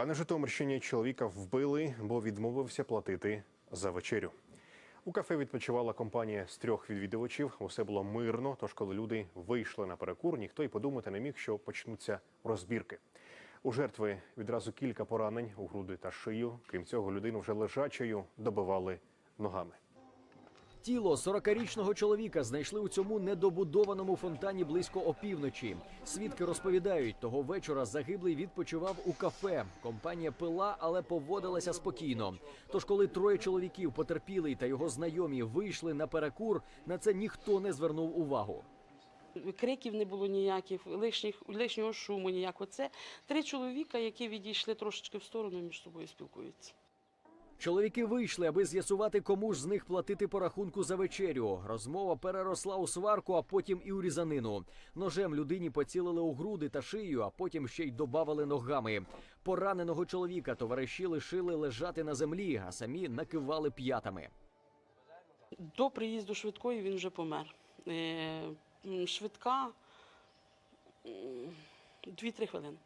А на Житомирщині чоловіка вбили, бо відмовився платити за вечерю. У кафе відпочивала компанія з трьох відвідувачів. Усе було мирно. Тож, коли люди вийшли на перекур, ніхто й подумати не міг, що почнуться розбірки. У жертви відразу кілька поранень у груди та шию. Крім цього, людину вже лежачою добивали ногами. Тіло 40-річного чоловіка знайшли у цьому недобудованому фонтані близько опівночі. Свідки розповідають, того вечора загиблий відпочивав у кафе. Компанія пила, але поводилася спокійно. Тож, коли троє чоловіків, потерпілий та його знайомі, вийшли на перекур, на це ніхто не звернув увагу. Криків не було ніяких, лишніх, лишнього шуму ніякого. Це три чоловіка, які відійшли трошечки в сторону між собою спілкуються. Чоловіки вийшли, аби з'ясувати, кому ж з них платити по рахунку за вечерю. Розмова переросла у сварку, а потім і у різанину. Ножем людині поцілили у груди та шию, а потім ще й добавили ногами. Пораненого чоловіка товариші лишили лежати на землі, а самі накивали п'ятами. До приїзду швидкої він вже помер. Е, Швидка м, 2-3 хвилини.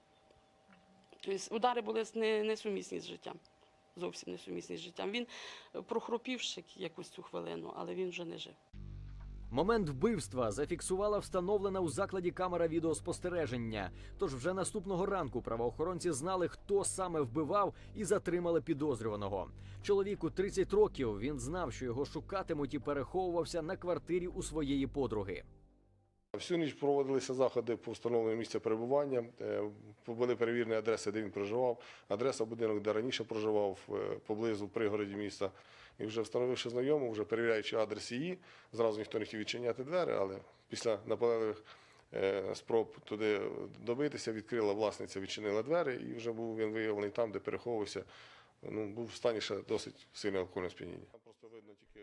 Тобто удари були несумісні з життям. Зовсім несумісні з життям. Він е, прохропів ще якусь цю хвилину, але він вже не жив. Момент вбивства зафіксувала встановлена у закладі камера відеоспостереження. Тож вже наступного ранку правоохоронці знали, хто саме вбивав, і затримали підозрюваного. Чоловіку 30 років. Він знав, що його шукатимуть, і переховувався на квартирі у своєї подруги. Всю ніч проводилися заходи по встановленню місця перебування. Е, Були перевірені адреси, де він проживав. Адреса будинок, де раніше проживав, е, поблизу пригороді міста. І вже встановивши знайому, вже перевіряючи адрес її, зразу ніхто не хотів відчиняти двері, але після наполегливих е, спроб туди добитися, відкрила власниця, відчинила двері, і вже був він виявлений там, де переховувався. Ну, був в стані ще досить сильне алкогольне сп'яніння.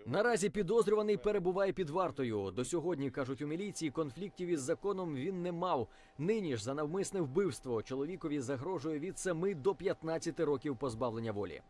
Наразі підозрюваний перебуває під вартою. До сьогодні кажуть у міліції, конфліктів із законом він не мав. Нині ж за навмисне вбивство чоловікові загрожує від 7 до 15 років позбавлення волі.